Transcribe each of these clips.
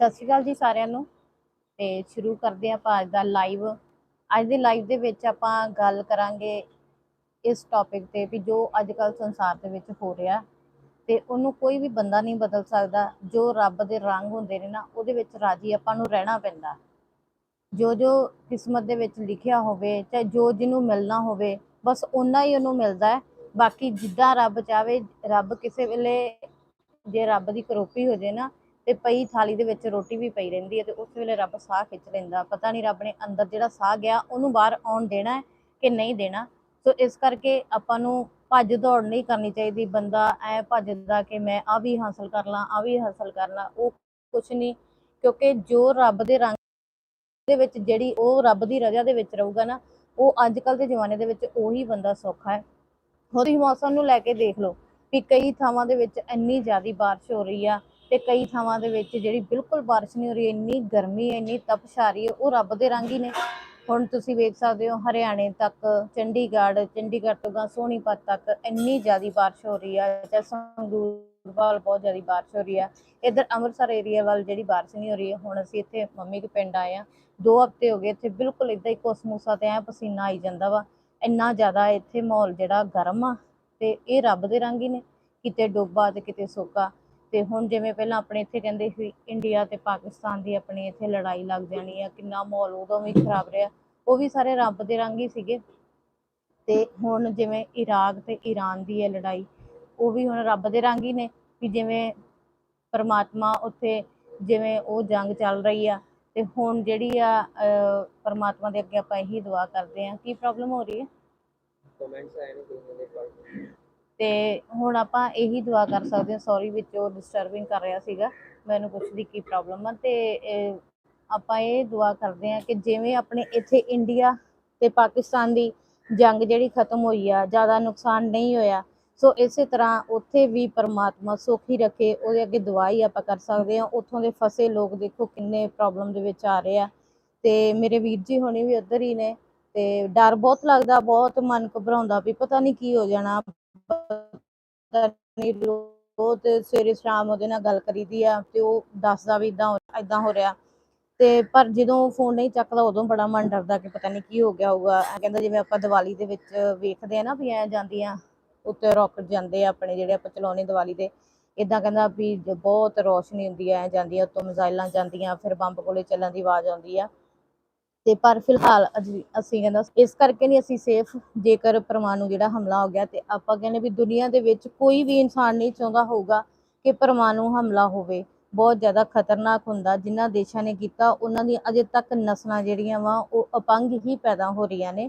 ਸਤਿ ਸ਼੍ਰੀ ਅਕਾਲ ਜੀ ਸਾਰਿਆਂ ਨੂੰ। ਤੇ ਸ਼ੁਰੂ ਕਰਦੇ ਹਾਂ ਆਪਾਂ ਅੱਜ ਦਾ ਲਾਈਵ ਅੱਜ ਦੇ ਲਾਈਵ ਦੇ ਵਿੱਚ ਆਪਾਂ ਗੱਲ ਕਰਾਂਗੇ ਇਸ ਟੌਪਿਕ ਤੇ ਵੀ ਜੋ ਅੱਜ ਕੱਲ ਸੰਸਾਰ ਦੇ ਵਿੱਚ ਹੋ ਰਿਹਾ। ਤੇ ਉਹਨੂੰ ਕੋਈ ਵੀ ਬੰਦਾ ਨਹੀਂ ਬਦਲ ਸਕਦਾ। ਜੋ ਰੱਬ ਦੇ ਰੰਗ ਹੁੰਦੇ ਨੇ ਨਾ, ਉਹਦੇ ਵਿੱਚ ਰਾਜੀ ਆਪਾਂ ਨੂੰ ਰਹਿਣਾ ਪੈਂਦਾ। ਜੋ ਜੋ ਕਿਸਮਤ ਦੇ ਵਿੱਚ ਲਿਖਿਆ ਹੋਵੇ, ਚਾਹੇ ਜੋ ਜਿਹਨੂੰ ਮਿਲਣਾ ਹੋਵੇ, ਬਸ ਓਨਾ ਹੀ ਉਹਨੂੰ ਮਿਲਦਾ ਹੈ। ਬਾਕੀ ਜਿੱਦਾਂ ਰੱਬ ਚਾਵੇ ਰੱਬ ਕਿਸੇ ਵੇਲੇ ਜੇ ਰੱਬ ਦੀ ਕਰੋਪੀ ਹੋ ਜੇ ਨਾ ਤੇ ਪਈ ਥਾਲੀ ਦੇ ਵਿੱਚ ਰੋਟੀ ਵੀ ਪਈ ਰਹਿੰਦੀ ਹੈ ਤੇ ਉਸ ਵੇਲੇ ਰੱਬ ਸਾਹ ਖਿੱਚ ਲੈਂਦਾ। ਪਤਾ ਨਹੀਂ ਰੱਬ ਨੇ ਅੰਦਰ ਜਿਹੜਾ ਸਾਹ ਗਿਆ, ਉਹਨੂੰ ਬਾਹਰ ਆਉਣ ਦੇਣਾ ਹੈ ਕਿ ਨਹੀਂ ਦੇਣਾ। ਸੋ ਇਸ ਕਰਕੇ ਆਪਾਂ ਨੂੰ ਭੱਜ ਦੌੜ ਨਹੀਂ ਕਰਨੀ ਚਾਹੀਦੀ। ਬੰਦਾ ਐ ਭੱਜਦਾ ਕਿ ਮੈਂ ਆ ਵੀ ਹਾਸਲ ਕਰ ਲਾਂ ਆ ਵੀ ਹਾਸਲ ਕਰ ਲਾਂ, ਉਹ ਕੁਛ ਨਹੀਂ। ਕਿਉਂਕਿ ਜੋ ਰੱਬ ਦੇ ਰੰਗ ਦੇ ਵਿੱਚ ਜਿਹੜੀ ਉਹ ਰੱਬ ਦੀ ਰਜ਼ਾ ਦੇ ਵਿੱਚ ਰਹੂਗਾ ਨਾ, ਉਹ ਅੱਜ ਕੱਲ ਦੇ ਜ਼ਮਾਨੇ ਦੇ ਵਿੱਚ ਉਹੀ ਬੰਦਾ ਸੌਖਾ ਹੈ। ਹੋਰ ਹੀ ਮੌਸਮ ਨੂੰ ਲੈ ਕੇ ਦੇਖ ਲਓ ਵੀ ਕਈ ਥਾਵਾਂ ਦੇ ਵਿੱਚ ਇੰਨੀ ਜ਼ਿਆਦਾ ਬਾਰਿਸ਼ ਹੋ ਰਹੀ ਆ ਤੇ ਕਈ ਥਾਵਾਂ ਦੇ ਵਿੱਚ ਜਿਹੜੀ ਬਿਲਕੁਲ ਬਾਰਿਸ਼ ਨਹੀਂ ਹੋ ਰਹੀ, ਇੰਨੀ ਗਰਮੀ ਹੈ, ਇੰਨੀ ਤਪਸ਼ ਆ ਰਹੀ ਹੈ, ਉਹ ਰੱਬ ਦੇ ਰੰਗ ਹੀ ਨੇ। ਹੁਣ ਤੁਸੀਂ ਵੇਖ ਸਕਦੇ ਹੋ ਹਰਿਆਣੇ ਤੱਕ, ਚੰਡੀਗੜ੍ਹ ਚੰਡੀਗੜ੍ਹ ਤੋਂ ਗਾ ਸੋਨੀਪਤ ਤੱਕ ਇੰਨੀ ਜ਼ਿਆਦੀ ਬਾਰਿਸ਼ ਹੋ ਰਹੀ ਆ ਜਾਂ ਸੰਗਰੂਰ ਵੱਲ ਬਹੁਤ ਜ਼ਿਆਦੀ ਬਾਰਿਸ਼ ਹੋ ਰਹੀ ਹੈ। ਇੱਧਰ ਅੰਮ੍ਰਿਤਸਰ ਏਰੀਆ ਵੱਲ ਜਿਹੜੀ ਬਾਰਿਸ਼ ਨਹੀਂ ਹੋ ਰਹੀ ਹੈ, ਹੁਣ ਅਸੀਂ ਇੱਥੇ ਮੰਮੀ ਕੇ ਪਿੰਡ ਆਏ ਆ ਦੋ ਹਫ਼ਤੇ ਹੋ ਗਏ ਇੱਥੇ ਬਿਲਕੁਲ ਇਦਾਂ ਹੀ ਕੋਸਮੋਸਾ ਤੇ ਐ ਪਸੀਨਾ ਆਈ ਜਾਂਦਾ ਵਾ, ਇੰਨਾ ਜ਼ਿਆਦਾ ਇੱਥੇ ਮਾਹੌਲ ਜਿਹੜਾ ਗਰਮ ਆ ਤੇ ਇਹ ਰੱਬ ਦੇ ਰੰਗ ਹੀ ਨੇ, ਕਿਤੇ ਡੋਬਾ ਤੇ ਕਿਤੇ ਸੋਕਾ। ਤੇ ਹੁਣ ਜਿਵੇਂ ਪਹਿਲਾਂ ਆਪਣੇ ਇੱਥੇ ਕਹਿੰਦੇ ਸੀ ਇੰਡੀਆ ਤੇ ਪਾਕਿਸਤਾਨ ਦੀ ਆਪਣੀ ਇੱਥੇ ਲੜਾਈ ਲੱਗ ਜਾਣੀ ਆ, ਕਿੰਨਾ ਮਾਹੌਲ ਉਦੋਂ ਵੀ ਖਰਾਬ ਰਿਹਾ, ਉਹ ਵੀ ਸਾਰੇ ਰੱਬ ਦੇ ਰੰਗ ਹੀ ਸੀਗੇ। ਤੇ ਹੁਣ ਜਿਵੇਂ ਇਰਾਕ ਤੇ ਈਰਾਨ ਦੀ ਹੈ ਲੜਾਈ, ਉਹ ਵੀ ਹੁਣ ਰੱਬ ਦੇ ਰੰਗ ਹੀ ਨੇ ਵੀ ਜਿਵੇਂ ਪਰਮਾਤਮਾ ਉੱਥੇ ਜਿਵੇਂ ਉਹ ਜੰਗ ਚੱਲ ਰਹੀ ਆ, ਤੇ ਹੁਣ ਜਿਹੜੀ ਆ ਪਰਮਾਤਮਾ ਦੇ ਅੱਗੇ ਆਪਾਂ ਇਹੀ ਦੁਆ ਕਰਦੇ ਆ। ਕੀ ਪ੍ਰੋਬਲਮ ਹੋ ਰਹੀ ਹੈ? ਕਮੈਂਟਸ ਆਏ ਨੇ ਕਿਸੇ ਤੇ ਹੁਣ ਆਪਾਂ ਇਹੀ ਦੁਆ ਕਰ ਸਕਦੇ ਹਾਂ ਸੌਰੀ ਵਿੱਚ ਉਹ ਡਿਸਟਰਬਿੰਗ ਕਰ ਰਿਹਾ ਸੀਗਾ, ਮੈਨੂੰ ਪੁੱਛਦੀ ਕੀ ਪ੍ਰੋਬਲਮ ਆ। ਤੇ ਆਪਾਂ ਇਹ ਦੁਆ ਕਰਦੇ ਹਾਂ ਕਿ ਜਿਵੇਂ ਆਪਣੇ ਇੱਥੇ ਇੰਡੀਆ ਤੇ ਪਾਕਿਸਤਾਨ ਦੀ ਜੰਗ ਜਿਹੜੀ ਖਤਮ ਹੋਈ ਆ, ਜ਼ਿਆਦਾ ਨੁਕਸਾਨ ਨਹੀਂ ਹੋਇਆ, ਸੋ ਇਸੇ ਤਰ੍ਹਾਂ ਉੱਥੇ ਵੀ ਪਰਮਾਤਮਾ ਸੁਖੀ ਰੱਖੇ, ਉਹਦੇ ਅੱਗੇ ਦੁਆ ਹੀ ਆਪਾਂ ਕਰ ਸਕਦੇ ਹਾਂ। ਉੱਥੋਂ ਦੇ ਫਸੇ ਲੋਕ ਦੇਖੋ ਕਿੰਨੇ ਪ੍ਰੋਬਲਮ ਦੇ ਵਿੱਚ ਆ ਰਹੇ ਆ। ਤੇ ਮੇਰੇ ਵੀਰ ਜੀ ਹੋਣੀ ਵੀ ਉੱਧਰ ਹੀ ਨੇ, ਤੇ ਡਰ ਬਹੁਤ ਲੱਗਦਾ, ਬਹੁਤ ਮਨ ਘਬਰਾਉਂਦਾ ਵੀ ਪਤਾ ਨਹੀਂ ਕੀ ਹੋ ਜਾਣਾ। ਨਹੀਂ ਰੋਜ਼ ਸਵੇਰੇ ਸ਼ਾਮ ਉਹਦੇ ਨਾਲ ਗੱਲ ਕਰੀਦੀ ਆ ਤੇ ਉਹ ਦੱਸਦਾ ਵੀ ਇਦਾਂ ਇਦਾਂ ਹੋ ਰਿਹਾ। ਤੇ ਪਰ ਜਦੋਂ ਫੋਨ ਨਹੀਂ ਚੱਕਦਾ, ਉਦੋਂ ਬੜਾ ਮਨ ਡਰਦਾ ਕਿ ਪਤਾ ਨਹੀਂ ਕੀ ਹੋ ਗਿਆ ਹੋਊਗਾ। ਕਹਿੰਦਾ ਜਿਵੇਂ ਆਪਾਂ ਦੀਵਾਲੀ ਦੇ ਵਿੱਚ ਵੇਖਦੇ ਆ ਨਾ ਵੀ ਐ ਜਾਂਦੀਆਂ, ਉੱਤੇ ਰਾਕਟ ਜਾਂਦੇ ਆ ਆਪਣੇ ਜਿਹੜੇ ਆਪਾਂ ਚਲਾਉਣੇ ਦੀਵਾਲੀ ਦੇ ਇਦਾਂ ਕਹਿੰਦਾ ਵੀ ਬਹੁਤ ਰੋਸ਼ਨੀ ਹੁੰਦੀ ਐ ਜਾਂਦੀਆਂ ਉੱਤੋਂ ਮਿਜ਼ਾਈਲਾਂ ਜਾਂਦੀਆਂ, ਫਿਰ ਬੰਬ ਕੋਲੇ ਚੱਲਣ ਦੀ ਆਵਾਜ਼ ਆਉਂਦੀ ਆ। ਤੇ ਪਰ ਫਿਲਹਾਲ ਅਜੀ- ਅਸੀਂ ਕਹਿੰਦਾ ਇਸ ਕਰਕੇ ਨਹੀਂ ਅਸੀਂ ਸੇਫ ਜੇਕਰ ਪਰਮਾਣੂ ਜਿਹੜਾ ਹਮਲਾ ਹੋ ਗਿਆ ਤੇ ਆਪਾਂ ਕਹਿੰਦੇ ਵੀ ਦੁਨੀਆ ਦੇ ਵਿੱਚ ਕੋਈ ਵੀ ਇਨਸਾਨ ਨਹੀਂ ਚਾਹੁੰਦਾ ਹੋਊਗਾ ਕਿ ਪਰਮਾਣੂ ਹਮਲਾ ਹੋਵੇ। ਬਹੁਤ ਜ਼ਿਆਦਾ ਖਤਰਨਾਕ ਹੁੰਦਾ, ਜਿਨ੍ਹਾਂ ਦੇਸ਼ਾਂ ਨੇ ਕੀਤਾ, ਉਹਨਾਂ ਦੀਆਂ ਅਜੇ ਤੱਕ ਨਸਲਾਂ ਜਿਹੜੀਆਂ ਵਾ, ਉਹ ਅਪੰਗ ਹੀ ਪੈਦਾ ਹੋ ਰਹੀਆਂ ਨੇ।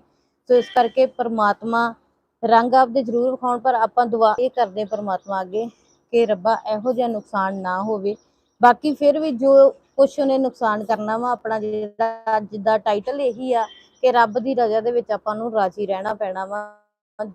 ਸੋ ਇਸ ਕਰਕੇ ਪਰਮਾਤਮਾ ਰੰਗ ਆਪਦੇ ਜ਼ਰੂਰ ਵਿਖਾਉਣ, ਪਰ ਆਪਾਂ ਦੁਆ ਇਹ ਕਰਦੇ ਪਰਮਾਤਮਾ ਅੱਗੇ ਕਿ ਰੱਬਾ ਇਹੋ ਜਿਹਾ ਨੁਕਸਾਨ ਨਾ ਹੋਵੇ। ਬਾਕੀ ਫਿਰ ਵੀ ਜੋ ਕੁਛ ਉਹਨੇ ਨੁਕਸਾਨ ਕਰਨਾ ਵਾ, ਆਪਣਾ ਜਿਹੜਾ ਜਿੱਦਾਂ ਟਾਈਟਲ ਇਹੀ ਆ ਕਿ ਰੱਬ ਦੀ ਰਜ਼ਾ ਦੇ ਵਿੱਚ ਆਪਾਂ ਨੂੰ ਰਾਜੀ ਰਹਿਣਾ ਪੈਣਾ ਵਾ।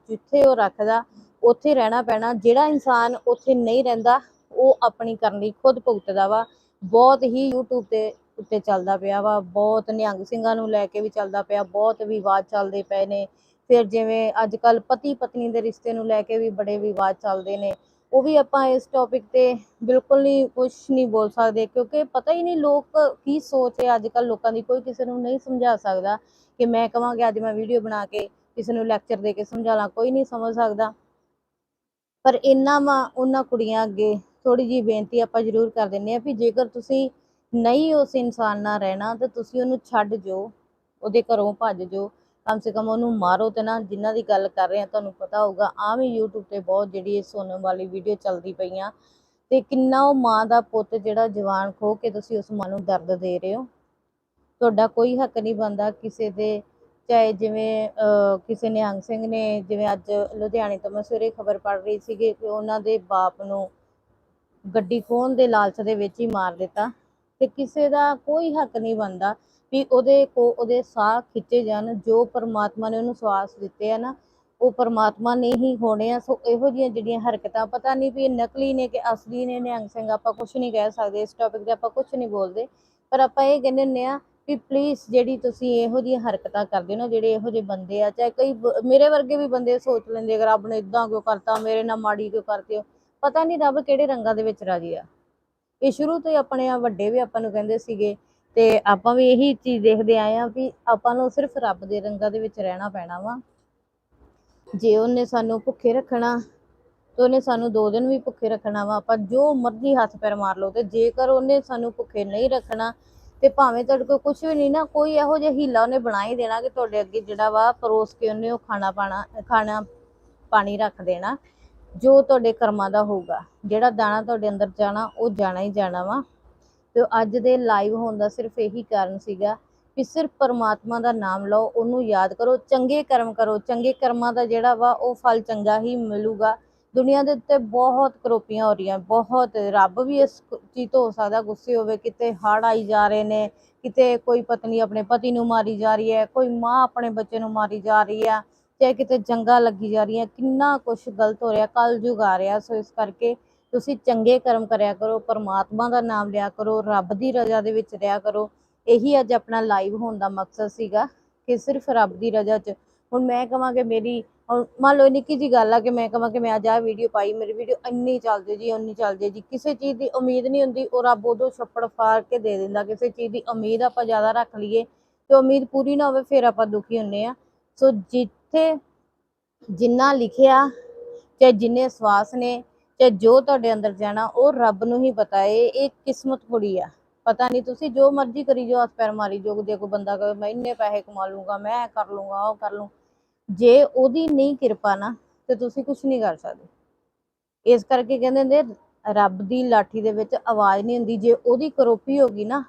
ਜਿੱਥੇ ਉਹ ਰੱਖਦਾ, ਉੱਥੇ ਰਹਿਣਾ ਪੈਣਾ। ਜਿਹੜਾ ਇਨਸਾਨ ਉੱਥੇ ਨਹੀਂ ਰਹਿੰਦਾ, ਉਹ ਆਪਣੀ ਕਰਨ ਲਈ ਖੁਦ ਭੁਗਤਦਾ ਵਾ। ਬਹੁਤ ਹੀ YouTube ਤੇ ਉੱਤੇ ਚੱਲਦਾ ਪਿਆ ਵਾ। ਬਹੁਤ ਨਿਹੰਗ ਸਿੰਘਾਂ ਨੂੰ ਲੈ ਕੇ ਵੀ ਚੱਲਦਾ ਪਿਆ। ਬਹੁਤ ਵਿਵਾਦ ਚੱਲਦੇ ਪਏ ਨੇ। ਫਿਰ ਜਿਵੇਂ ਅੱਜ ਕੱਲ ਪਤੀ ਪਤਨੀ ਦੇ ਰਿਸ਼ਤੇ ਨੂੰ ਲੈ ਕੇ ਵੀ ਬੜੇ ਵਿਵਾਦ ਚੱਲਦੇ ਨੇ। ਉਹ ਵੀ ਆਪਾਂ ਇਸ ਟੌਪਿਕ ਤੇ ਬਿਲਕੁਲ ਨਹੀਂ ਕੁਝ ਨਹੀਂ ਬੋਲ ਸਕਦੇ, ਕਿਉਂਕਿ ਪਤਾ ਹੀ ਨਹੀਂ ਲੋਕ ਕੀ ਸੋਚ ਹੈ ਅੱਜ ਕੱਲ ਲੋਕਾਂ ਦੀ ਕੋਈ ਕਿਸੇ ਨੂੰ ਨਹੀਂ ਸਮਝਾ ਸਕਦਾ ਕਿ ਮੈਂ ਕਹਾਂਗੇ ਅੱਜ ਮੈਂ ਵੀਡੀਓ ਬਣਾ ਕੇ ਕਿਸੇ ਨੂੰ ਲੈਕਚਰ ਦੇ ਕੇ ਸਮਝਾਣਾ ਕੋਈ ਨਹੀਂ ਸਮਝ ਸਕਦਾ। ਪਰ ਇਹਨਾਂ ਵਾ ਉਹਨਾਂ ਕੁੜੀਆਂ ਅੱਗੇ ਥੋੜੀ ਜੀ ਬੇਨਤੀ ਆਪਾਂ ਜ਼ਰੂਰ ਕਰ ਦਿੰਨੇ ਆ ਵੀ ਜੇਕਰ ਤੁਸੀਂ ਨਹੀਂ ਉਸ ਇਨਸਾਨ ਨਾਲ ਰਹਿਣਾ, ਤਾਂ ਤੁਸੀਂ ਉਹਨੂੰ ਛੱਡ ਜੋ ਉਹਦੇ ਘਰੋਂ ਭੱਜ ਜੋ ਕਮ ਸੇ ਕਮ ਉਹਨੂੰ ਮਾਰੋ ਤੇ ਨਾ ਜਿਨ੍ਹਾਂ ਦੀ ਗੱਲ ਕਰ ਰਹੇ ਆ, ਤੁਹਾਨੂੰ ਪਤਾ ਹੋਊਗਾ ਆਮ ਹੀ YouTube ਤੇ ਬਹੁਤ ਜਿਹੜੀ ਇਹ ਸੋਨਮ ਵਾਲੀ ਵੀਡੀਓ ਚੱਲਦੀ ਪਈਆਂ। ਤੇ ਕਿੰਨਾ ਉਹ ਮਾਂ ਦਾ ਪੁੱਤ ਜਿਹੜਾ ਜਵਾਨ ਖੋ ਕੇ ਤੁਸੀਂ ਉਸ ਮਾਂ ਨੂੰ ਦਰਦ ਦੇ ਰਹੇ ਹੋ? ਤੁਹਾਡਾ ਕੋਈ ਹੱਕ ਨਹੀਂ ਬਣਦਾ ਕਿਸੇ ਦੇ, ਚਾਹੇ ਜਿਵੇਂ ਕਿਸੇ ਨਿਹੰਗ ਸਿੰਘ ਨੇ ਜਿਵੇਂ ਅੱਜ ਲੁਧਿਆਣੇ ਤੋਂ ਮੈਂ ਸਵੇਰੇ ਖਬਰ ਪੜ੍ਹ ਰਹੀ ਸੀਗੀ ਕਿ ਉਹਨਾਂ ਦੇ ਬਾਪ ਨੂੰ ਗੱਡੀ ਖੋਹਣ ਦੇ ਲਾਲਚ ਦੇ ਵਿੱਚ ਹੀ ਮਾਰ ਦਿੱਤਾ। ਤੇ ਕਿਸੇ ਦਾ ਕੋਈ ਹੱਕ ਨਹੀਂ ਬਣਦਾ। ਵੀ ਉਹਦੇ ਕੋ ਉਹਦੇ ਸਾਹ ਖਿੱਚੇ ਜਾਣ, ਜੋ ਪਰਮਾਤਮਾ ਨੇ ਉਹਨੂੰ ਸਵਾਸ ਦਿੱਤੇ ਆ ਨਾ, ਉਹ ਪਰਮਾਤਮਾ ਨੇ ਹੀ ਹੋਣੇ ਆ। ਸੋ ਇਹੋ ਜਿਹੀਆਂ ਜਿਹੜੀਆਂ ਹਰਕਤਾਂ, ਪਤਾ ਨਹੀਂ ਵੀ ਨਕਲੀ ਨੇ ਕਿ ਅਸਲੀ ਨੇ, ਨਿਹੰਗ ਸਿੰਘ ਆਪਾਂ ਕੁਝ ਨਹੀਂ ਕਹਿ ਸਕਦੇ, ਇਸ ਟੌਪਿਕ ਤੇ ਆਪਾਂ ਕੁਝ ਨਹੀਂ ਬੋਲਦੇ। ਪਰ ਆਪਾਂ ਇਹ ਕਹਿੰਦੇ ਹੁੰਦੇ ਆ ਵੀ ਪਲੀਜ਼ ਜਿਹੜੀ ਤੁਸੀਂ ਇਹੋ ਜਿਹੀਆਂ ਹਰਕਤਾਂ ਕਰਦੇ ਹੋ ਜਿਹੜੇ ਇਹੋ ਜਿਹੇ ਬੰਦੇ ਆ, ਚਾਹੇ ਕਈ ਮੇਰੇ ਵਰਗੇ ਵੀ ਬੰਦੇ ਸੋਚ ਲੈਂਦੇ, ਅਗਰ ਰੱਬ ਨੇ ਇਦਾਂ ਕਿਉਂ ਕਰਤਾ, ਮੇਰੇ ਨਾਲ ਮਾੜੀ ਕਿਉਂ ਕਰਦੇ ਹੋ ਪਤਾ ਨਹੀਂ ਰੱਬ ਕਿਹੜੇ ਰੰਗਾਂ ਦੇ ਵਿੱਚ ਰਾਜੀ ਆ। ਇਹ ਸ਼ੁਰੂ ਤੋਂ ਹੀ ਆਪਣੇ ਆ ਵੱਡੇ ਵੀ ਆਪਾਂ ਨੂੰ ਕਹਿੰਦੇ ਸੀਗੇ ਤੇ ਆਪਾਂ ਵੀ ਇਹੀ ਚੀਜ਼ ਦੇਖਦੇ ਆਏ ਆ ਵੀ ਆਪਾਂ ਨੂੰ ਸਿਰਫ ਰੱਬ ਦੇ ਰੰਗਾਂ ਦੇ ਵਿੱਚ ਰਹਿਣਾ ਪੈਣਾ ਵਾ। ਜੇ ਉਹਨੇ ਸਾਨੂੰ ਭੁੱਖੇ ਰੱਖਣਾ, ਤੇ ਉਹਨੇ ਸਾਨੂੰ ਦੋ ਦਿਨ ਵੀ ਭੁੱਖੇ ਰੱਖਣਾ ਵਾ, ਆਪਾਂ ਜੋ ਮਰਜ਼ੀ ਹੱਥ ਪੈਰ ਮਾਰ ਲਓ ਤੇ ਜੇਕਰ ਉਹਨੇ ਸਾਨੂੰ ਭੁੱਖੇ ਨਹੀਂ ਰੱਖਣਾ ਤੇ ਭਾਵੇਂ ਤੁਹਾਡੇ ਕੋਲ ਕੁਝ ਵੀ ਨਹੀਂ ਨਾ, ਕੋਈ ਇਹੋ ਜਿਹਾ ਹੀਲਾ ਉਹਨੇ ਬਣਾ ਹੀ ਦੇਣਾ ਕਿ ਤੁਹਾਡੇ ਅੱਗੇ ਜਿਹੜਾ ਵਾ ਪਰੋਸ ਕੇ ਉਹਨੇ ਉਹ ਖਾਣਾ ਪਾਣਾ, ਖਾਣਾ ਪਾਣੀ ਰੱਖ ਦੇਣਾ, ਜੋ ਤੁਹਾਡੇ ਕਰਮਾਂ ਦਾ ਹੋਊਗਾ, ਜਿਹੜਾ ਦਾਣਾ ਤੁਹਾਡੇ ਅੰਦਰ ਜਾਣਾ ਉਹ ਜਾਣਾ ਹੀ ਜਾਣਾ ਵਾ। ਤੇ ਅੱਜ ਦੇ ਲਾਈਵ ਹੋਣ ਦਾ ਸਿਰਫ ਇਹੀ ਕਾਰਨ ਸੀਗਾ ਕਿ ਸਿਰਫ ਪਰਮਾਤਮਾ ਦਾ ਨਾਮ ਲਓ, ਉਹਨੂੰ ਯਾਦ ਕਰੋ, ਚੰਗੇ ਕਰਮ ਕਰੋ, ਚੰਗੇ ਕਰਮਾਂ ਦਾ ਜਿਹੜਾ ਵਾ ਉਹ ਫਲ ਚੰਗਾ ਹੀ ਮਿਲੂਗਾ। ਦੁਨੀਆ ਦੇ ਉੱਤੇ ਬਹੁਤ ਕਰੋਪੀਆਂ ਹੋ ਰਹੀਆਂ, ਬਹੁਤ ਰੱਬ ਵੀ ਇਸ ਚੀਜ਼ ਤੋਂ ਹੋ ਸਕਦਾ, ਗੁੱਸੇ ਹੋਵੇ, ਕਿਤੇ ਹੜ੍ਹ ਆਈ ਜਾ ਰਹੇ ਨੇ, ਕਿਤੇ ਕੋਈ ਪਤਨੀ ਆਪਣੇ ਪਤੀ ਨੂੰ ਮਾਰੀ ਜਾ ਰਹੀ ਹੈ, ਕੋਈ ਮਾਂ ਆਪਣੇ ਬੱਚੇ ਨੂੰ ਮਾਰੀ ਜਾ ਰਹੀ ਹੈ, ਚਾਹੇ ਕਿਤੇ ਜੰਗਾਂ ਲੱਗੀ ਜਾ ਰਹੀਆਂ, ਕਿੰਨਾ ਕੁਝ ਗਲਤ ਹੋ ਰਿਹਾ ਕਲ ਯੁਗ ਆ ਰਿਹਾ, ਸੋ ਇਸ ਕਰਕੇ ਤੁਸੀਂ ਚੰਗੇ ਕਰਮ ਕਰਿਆ ਕਰੋ, ਪਰਮਾਤਮਾ ਦਾ ਨਾਮ ਲਿਆ ਕਰੋ, ਰੱਬ ਦੀ ਰਜ਼ਾ ਦੇ ਵਿੱਚ ਰਿਹਾ ਕਰੋ। ਇਹੀ ਅੱਜ ਆਪਣਾ ਲਾਈਵ ਹੋਣ ਦਾ ਮਕਸਦ ਸੀਗਾ ਕਿ ਸਿਰਫ ਰੱਬ ਦੀ ਰਜ਼ਾ 'ਚ। ਹੁਣ ਮੈਂ ਕਹਾਂ ਕਿ ਮੇਰੀ, ਹੁਣ ਮੰਨ ਲਓ ਨਿੱਕੀ ਜੀ ਗੱਲ ਆ ਕਿ ਮੈਂ ਕਹਾਂ ਕਿ ਮੈਂ ਅੱਜ ਆਹ ਵੀਡੀਓ ਪਾਈ, ਮੇਰੀ ਵੀਡੀਓ ਇੰਨੀ ਚੱਲਦੀ ਜੀ ਇੰਨੀ ਚੱਲ ਜੀ। ਕਿਸੇ ਚੀਜ਼ ਦੀ ਉਮੀਦ ਨਹੀਂ ਹੁੰਦੀ, ਉਹ ਰੱਬ ਉਦੋਂ ਛੱਪੜ ਫਾੜ ਕੇ ਦੇ ਦਿੰਦਾ। ਕਿਸੇ ਚੀਜ਼ ਦੀ ਉਮੀਦ ਆਪਾਂ ਜ਼ਿਆਦਾ ਰੱਖ ਲਈਏ, ਤੇ ਉਮੀਦ ਪੂਰੀ ਨਾ ਹੋਵੇ, ਫਿਰ ਆਪਾਂ ਦੁਖੀ ਹੁੰਨੇ ਆ। ਸੋ ਜਿੱਥੇ ਜਿੰਨਾ ਲਿਖਿਆ, ਚਾਹੇ ਜਿੰਨੇ ਸਵਾਸ ਨੇ ਚਾਹੇ ਜੋ ਤੁਹਾਡੇ ਅੰਦਰ ਜਾਣਾ, ਉਹ ਰੱਬ ਨੂੰ ਹੀ ਪਤਾ ਏ, ਇਹ ਕਿਸਮਤ ਥੋੜੀ ਆ। ਪਤਾ ਨਹੀਂ ਤੁਸੀਂ ਜੋ ਮਰਜ਼ੀ ਕਰੀ ਜੋ ਹੱਥ ਪੈਰ ਮਾਰੀ ਜੋ ਜੇ ਕੋਈ ਬੰਦਾ ਕਹੇ, ਮੈਂ ਇੰਨੇ ਪੈਸੇ ਕਮਾ ਲੂੰਗਾ, ਮੈਂ ਇਹ ਕਰ ਲੂੰਗਾ, ਉਹ ਕਰ ਲੂੰ। ਜੇ ਉਹਦੀ ਨਹੀਂ ਕਿਰਪਾ ਨਾ, ਤੇ ਤੁਸੀਂ ਕੁਝ ਨਹੀਂ ਕਰ ਸਕਦੇ। ਇਸ ਕਰਕੇ ਕਹਿੰਦੇ ਨੇ, ਰੱਬ ਦੀ ਲਾਠੀ ਦੇ ਵਿੱਚ ਆਵਾਜ਼ ਨਹੀਂ ਹੁੰਦੀ। ਜੇ ਉਹਦੀ ਕਰੋਪੀ ਹੋ ਗਈ ਨਾ,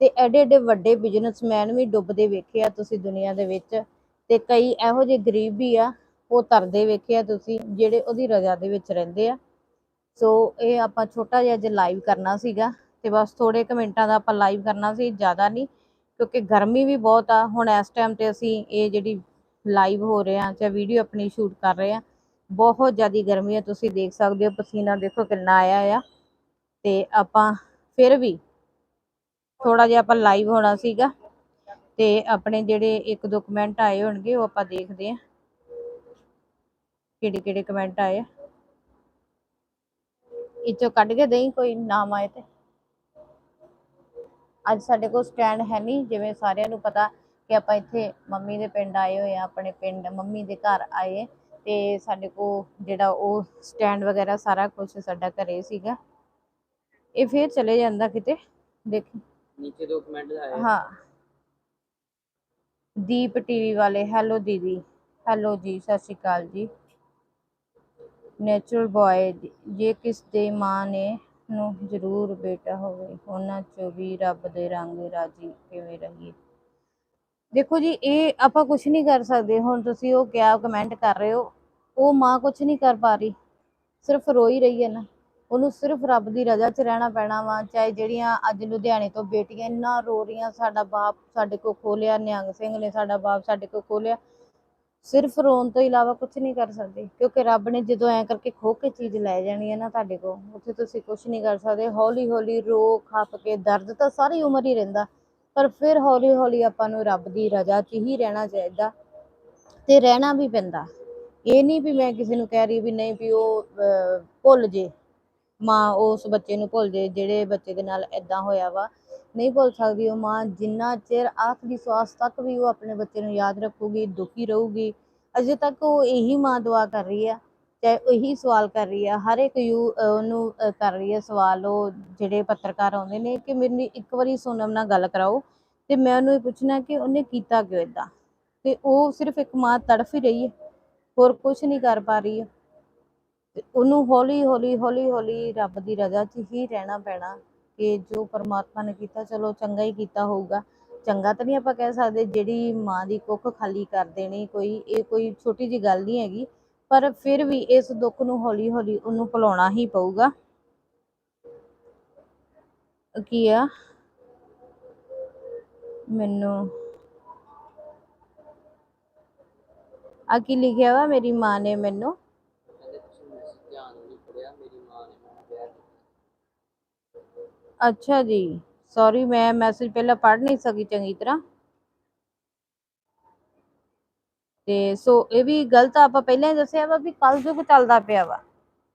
ਤੇ ਐਡੇ ਐਡੇ ਵੱਡੇ ਬਿਜ਼ਨਸਮੈਨ ਵੀ ਡੁੱਬਦੇ ਵੇਖੇ ਆ ਤੁਸੀਂ ਦੁਨੀਆ ਦੇ ਵਿੱਚ, ਤੇ ਕਈ ਇਹੋ ਜਿਹੇ ਗਰੀਬ ਵੀ ਆ, ਉਹ ਤਰਦੇ ਵੇਖੇ ਆ ਤੁਸੀਂ, ਜਿਹੜੇ ਉਹਦੀ ਰਜ਼ਾ ਦੇ ਵਿੱਚ ਰਹਿੰਦੇ ਆ। ਸੋ ਇਹ ਆਪਾਂ ਛੋਟਾ ਜਿਹਾ ਅੱਜ ਲਾਈਵ ਕਰਨਾ ਸੀਗਾ, ਤੇ ਬਸ ਥੋੜੇ ਕੁ ਮਿੰਟਾਂ ਦਾ ਆਪਾਂ ਲਾਈਵ ਕਰਨਾ ਸੀ, ਜ਼ਿਆਦਾ ਨਹੀਂ, ਕਿਉਂਕਿ ਗਰਮੀ ਵੀ ਬਹੁਤ ਆ। ਹੁਣ ਇਸ ਟਾਈਮ ਤੇ ਅਸੀਂ ਇਹ ਜਿਹੜੀ ਲਾਈਵ ਹੋ ਰਹੇ ਆ ਜਾਂ ਵੀਡੀਓ ਆਪਣੀ ਸ਼ੂਟ ਕਰ ਰਹੇ ਆ ਬਹੁਤ ਜ਼ਿਆਦਾ ਗਰਮੀ ਆ। ਤੁਸੀਂ ਦੇਖ ਸਕਦੇ ਹੋ, ਪਸੀਨਾ ਦੇਖੋ ਕਿੰਨਾ ਆਇਆ ਆ। ਤੇ ਆਪਾਂ ਫਿਰ ਵੀ ਥੋੜਾ ਜਿਹਾ ਆਪਾਂ ਲਾਈਵ ਹੋਣਾ ਸੀਗਾ, ਤੇ ਆਪਣੇ ਜਿਹੜੇ ਇੱਕ ਦੋ ਕਮੈਂਟ ਆਏ ਹੋਣਗੇ, ਉਹ ਆਪਾਂ ਦੇਖਦੇ ਆ ਕਿਹੜੇ ਕਿਹੜੇ ਕਮੈਂਟ ਆਏ ਆ। ਇੱਚੋ ਕੱਢ ਕੇ ਦੇਈ ਕੋਈ ਨਾਮ ਆਏ ਤੇ? ਅੱਜ ਸਾਡੇ ਕੋਲ ਸਟੈਂਡ ਹੈ ਨਹੀਂ ਜਿਵੇਂ ਸਾਰਿਆਂ ਨੂੰ ਪਤਾ ਕਿ ਆਪਾਂ ਇੱਥੇ ਮੰਮੀ ਦੇ ਪਿੰਡ ਆਏ ਹੋਏ ਆ ਆਪਣੇ ਪਿੰਡ ਮੰਮੀ ਦੇ ਘਰ ਆਏ ਤੇ ਸਾਡੇ ਕੋਲ ਜਿਹੜਾ ਉਹ ਸਟੈਂਡ ਵਗੈਰਾ ਸਾਰਾ ਕੁਝ ਸਾਡਾ ਘਰੇ ਸੀਗਾ। ਇਹ ਫੇਰ ਚਲੇ ਜਾਂਦਾ ਕਿਤੇ? ਦੇਖ। ਨੀਚੇ ਦੋ ਕਮੈਂਟ ਆਏ ਹਾਂ। ਦੀਪ ਟੀਵੀ ਵਾਲੇ ਹੈਲੋ ਦੀਦੀ। ਹੈਲੋ ਜੀ ਸਤਿ ਸ਼੍ਰੀ ਅਕਾਲ ਜੀ। ਨੈਚੁਰਲ ਬॉय ਜੇ ਕਿਸ ਦੇ ਮਾਂ ਨੇ ਨੂੰ ਜ਼ਰੂਰ ਬੇਟਾ ਹੋਵੇ, ਉਹਨਾਂ ਚੋਂ ਵੀ ਰੱਬ ਦੇ ਰੰਗ ਰਾਜੀ ਕਿਵੇਂ ਰਹੀਏ? ਦੇਖੋ ਜੀ, ਇਹ ਆਪਾਂ ਕੁਝ ਨਹੀਂ ਕਰ ਸਕਦੇ। ਹੁਣ ਤੁਸੀਂ ਉਹ ਕਿਆ ਕਮੈਂਟ ਕਰ ਰਹੇ ਹੋ? ਉਹ ਮਾਂ ਕੁਝ ਨਹੀਂ ਕਰ ਪਾ ਰਹੀ। ਸਿਰਫ ਰੋ ਹੀ ਰਹੀ ਹੈ ਨਾ। ਉਹਨੂੰ ਸਿਰਫ ਰੱਬ ਦੀ ਰਜ਼ਾ 'ਚ ਰਹਿਣਾ ਪੈਣਾ ਵਾ। ਚਾਹੇ ਜਿਹੜੀਆਂ ਅੱਜ ਲੁਧਿਆਣੇ ਤੋਂ ਬੇਟੀਆਂ ਇੰਨਾ ਰੋ ਰਹੀਆਂ, ਸਾਡਾ ਬਾਪ ਸਾਡੇ ਕੋਲ ਖੋਲਿਆ ਨਿਹੰਗ ਸਿੰਘ ਨੇ ਸਾਡਾ ਬਾਪ ਸਾਡੇ ਕੋਲ ਖੋਲਿਆ ਸਿਰਫ ਰੋਣ ਤੋਂ ਇਲਾਵਾ ਕੁਝ ਨਹੀਂ ਕਰ ਸਕਦੇ ਕਿਉਂਕਿ ਰੱਬ ਨੇ ਜਦੋਂ ਐ ਕਰਕੇ ਖੋ ਕੇ ਚੀਜ਼ ਲੈ ਜਾਣੀ ਹੈ ਨਾ ਤੁਹਾਡੇ ਕੋਲ ਉੱਥੇ ਤੁਸੀਂ ਕੁਝ ਨਹੀਂ ਕਰ ਸਕਦੇ ਹੌਲੀ ਹੌਲੀ ਰੋ ਖੱਪ ਕੇ ਦਰਦ ਤਾਂ ਸਾਰੀ ਉਮਰ ਹੀ ਰਹਿੰਦਾ ਪਰ ਫਿਰ ਹੌਲੀ ਹੌਲੀ ਆਪਾਂ ਨੂੰ ਰੱਬ ਦੀ ਰਜ਼ਾ 'ਚ ਹੀ ਰਹਿਣਾ ਚਾਹੀਦਾ ਤੇ ਰਹਿਣਾ ਵੀ ਪੈਂਦਾ। ਇਹ ਨਹੀਂ ਵੀ ਮੈਂ ਕਿਸੇ ਨੂੰ ਕਹਿ ਰਹੀ ਵੀ ਨਹੀਂ ਵੀ ਉਹ ਅਹ, ਭੁੱਲ ਜੇ ਮਾਂ ਉਸ ਬੱਚੇ ਨੂੰ ਭੁੱਲ ਜੇ ਜਿਹੜੇ ਬੱਚੇ ਦੇ ਨਾਲ ਇਦਾਂ ਹੋਇਆ ਵਾ ਨਹੀਂ ਭੁੱਲ ਸਕਦੀ, ਉਹ ਮਾਂ ਜਿੰਨਾ ਚਿਰ ਆਖਰੀ ਸਵਾਸ ਤੱਕ ਵੀ ਉਹ ਆਪਣੇ ਬੱਚੇ ਨੂੰ ਯਾਦ ਰੱਖੂਗੀ, ਦੁਖੀ ਰਹੂਗੀ, ਅਜੇ ਤੱਕ ਉਹ ਇਹੀ ਮਾਂ ਦੁਆ ਕਰ ਰਹੀ ਆ, ਚਾਹੇ ਉਹੀ ਸਵਾਲ ਕਰ ਰਹੀ ਆ, ਹਰ ਇੱਕ ਯੂ ਉਹਨੂੰ ਕਰ ਰਹੀ ਆ ਸਵਾਲ ਉਹ ਜਿਹੜੇ ਪੱਤਰਕਾਰ ਆਉਂਦੇ ਨੇ ਕਿ ਮੈਨੂੰ ਇੱਕ ਵਾਰੀ ਸੋਨਮ ਨਾਲ ਗੱਲ ਕਰਾਓ ਤੇ ਮੈਂ ਉਹਨੂੰ ਇਹ ਪੁੱਛਣਾ ਕਿ ਉਹਨੇ ਕੀਤਾ ਕਿਉਂ ਇਦਾਂ ਤੇ ਉਹ ਸਿਰਫ ਇੱਕ ਮਾਂ ਤੜਫ ਹੀ ਰਹੀ ਹੈ ਹੋਰ ਕੁਝ ਨਹੀਂ ਕਰ ਪਾ ਰਹੀ ਹੈ ਉਹਨੂੰ ਹੌਲੀ ਹੌਲੀ ਹੌਲੀ ਹੌਲੀ ਰੱਬ ਦੀ ਰਜ਼ਾ 'ਚ ਹੀ ਰਹਿਣਾ ਪੈਣਾ। ਕਿ ਜੋ ਪਰਮਾਤਮਾ ਨੇ ਕੀਤਾ, ਚਲੋ ਚੰਗਾ ਹੀ ਕੀਤਾ ਹੋਊਗਾ। ਚੰਗਾ ਤਾਂ ਨਹੀਂ ਆਪਾਂ ਕਹਿ ਸਕਦੇ ਜਿਹੜੀ ਮਾਂ ਦੀ ਕੁੱਖ ਖਾਲੀ ਕਰ ਦੇਣੀ ਕੋਈ, ਇਹ ਕੋਈ ਛੋਟੀ ਜੀ ਗੱਲ ਨਹੀਂ ਹੈਗੀ। ਪਰ ਫਿਰ ਵੀ ਇਸ ਦੁੱਖ ਨੂੰ ਹੌਲੀ ਹੌਲੀ ਉਹਨੂੰ ਭੁਲਾਉਣਾ ਹੀ ਪਊਗਾ। ਕੀ ਆ? ਮੈਨੂੰ ਆ ਕੀ ਲਿਖਿਆ ਵਾ ਮੇਰੀ ਮਾਂ ਨੇ ਮੈਨੂੰ? ਅੱਛਾ ਜੀ। ਸੌਰੀ ਮੈਂ ਮੈਸੇਜ ਪਹਿਲਾਂ ਪੜ੍ਹ ਨਹੀਂ ਸਕੀ ਚੰਗੀ ਤਰ੍ਹਾਂ। ਤੇ ਸੋ ਇਹ ਵੀ ਗਲਤ ਆਪਾਂ ਪਹਿਲਾਂ ਹੀ ਦੱਸਿਆ ਵਾ ਵੀ ਕਲਯੁਗ ਚੱਲਦਾ ਪਿਆ ਵਾ।